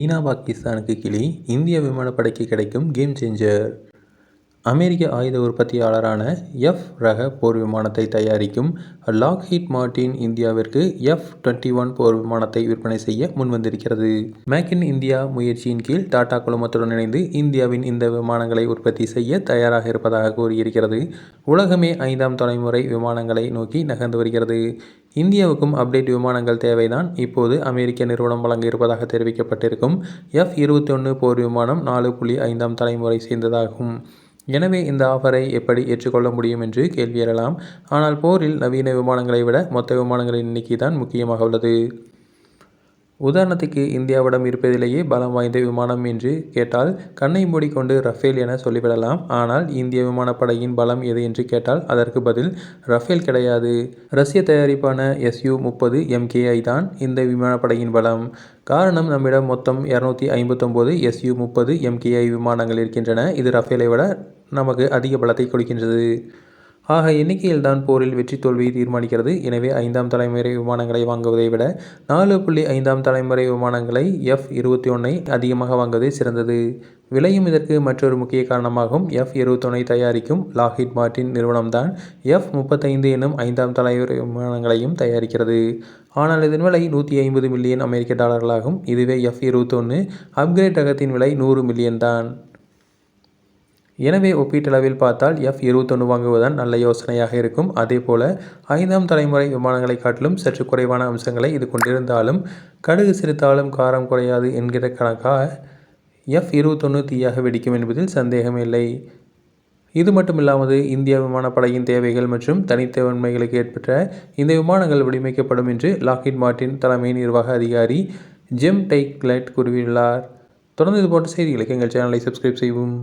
சீனா பாகிஸ்தானுக்கு கிளி இந்திய விமானப்படைக்கு கிடைக்கும் கேம் சேஞ்சர் அமெரிக்க ஆயுத உற்பத்தியாளரான எஃப் ரக போர் விமானத்தை தயாரிக்கும் லாக்ஹீட் மார்டின் இந்தியாவிற்கு எஃப் டுவெண்ட்டி ஒன் போர் விமானத்தை விற்பனை செய்ய முன்வந்திருக்கிறது. மேக் இன் இந்தியா முயற்சியின் கீழ் டாடா குழுமத்துடன் இணைந்து இந்தியாவின் இந்த விமானங்களை உற்பத்தி செய்ய தயாராக இருப்பதாக கூறியிருக்கிறது. உலகமே ஐந்தாம் தலைமுறை விமானங்களை நோக்கி நகர்ந்து வருகிறது. இந்தியாவுக்கும் அப்டேட் விமானங்கள் தேவைதான். இப்போது அமெரிக்க நிறுவனம் வழங்க இருப்பதாக தெரிவிக்கப்பட்டிருக்கும் எஃப் இருபத்தி ஒன்று போர் விமானம் நாலு புள்ளி ஐந்தாம் தலைமுறை சேர்ந்ததாகும். எனவே இந்த ஆஃபரை எப்படி ஏற்றுக்கொள்ள முடியும் என்று கேள்வி எழலாம். ஆனால் போரில் நவீன விமானங்களை விட மொத்த விமானங்களின் எண்ணிக்கை தான் முக்கியமாக உள்ளது. உதாரணத்துக்கு இந்தியாவிடம் இருப்பதிலேயே பலம் வாய்ந்த விமானம் என்று கேட்டால் கண்ணை மூடிக்கொண்டு ரஃபேல் என சொல்லிவிடலாம். ஆனால் இந்திய விமானப்படையின் பலம் எது என்று கேட்டால் அதற்கு பதில் ரஃபேல் கிடையாது. ரஷ்ய தயாரிப்பான எஸ்யூ முப்பது எம்கேஐ தான் இந்த விமானப்படையின் பலம். காரணம் நம்மிடம் மொத்தம் இரநூத்தி ஐம்பத்தொம்போது எஸ்யூ முப்பது எம்கேஐ விமானங்கள் இருக்கின்றன. இது ரஃபேலை விட நமக்கு அதிக பலத்தை கொடுக்கின்றது. ஆக எண்ணிக்கையில் தான் போரில் வெற்றி தோல்வியை தீர்மானிக்கிறது. எனவே ஐந்தாம் தலைமுறை விமானங்களை வாங்குவதை விட நாலு புள்ளி ஐந்தாம் தலைமுறை விமானங்களை எஃப் இருபத்தி ஒன்றை அதிகமாக வாங்குவதே சிறந்தது. விலையும் இதற்கு மற்றொரு முக்கிய காரணமாகும். எஃப் இருபத்தொன்னை தயாரிக்கும் லாக்ஹிட் மார்ட்டின் நிறுவனம்தான் எஃப் முப்பத்தைந்து எனும் ஐந்தாம் தலைமுறை விமானங்களையும் தயாரிக்கிறது. ஆனால் இதன் விலை நூற்றி ஐம்பது மில்லியன் அமெரிக்க டாலர்களாகும். இதுவே எஃப் இருபத்தொன்று அப்கிரேட் ரகத்தின் விலை நூறு மில்லியன் தான் எனவே ஒப்பீட்டளவில் பார்த்தால் எஃப் இருபத்தொன்று வாங்குவதுதான் நல்ல யோசனையாக இருக்கும். அதே போல ஐந்தாம் தலைமுறை விமானங்களை காட்டிலும் சற்று குறைவான அம்சங்களை இது கொண்டிருந்தாலும் கடுகு சிரித்தாலும் காரம் குறையாது என்கிற கணக்காக எஃப் இருபத்தொன்று தீயாக வெடிக்கும் என்பதில் சந்தேகமில்லை. இது மட்டுமில்லாமல் இந்திய விமானப்படையின் தேவைகள் மற்றும் தனித்தன்மைகளுக்கு ஏற்பட்ட இந்த விமானங்கள் வடிவமைக்கப்படும் என்று லாக்ஹிட் மார்ட்டின் தலைமை நிர்வாக அதிகாரி ஜிம் டைக்லைட் கூறியுள்ளார். தொடர்ந்து இது போன்ற செய்திகளுக்கு எங்கள் சேனலை சப்ஸ்கிரைப் செய்வோம்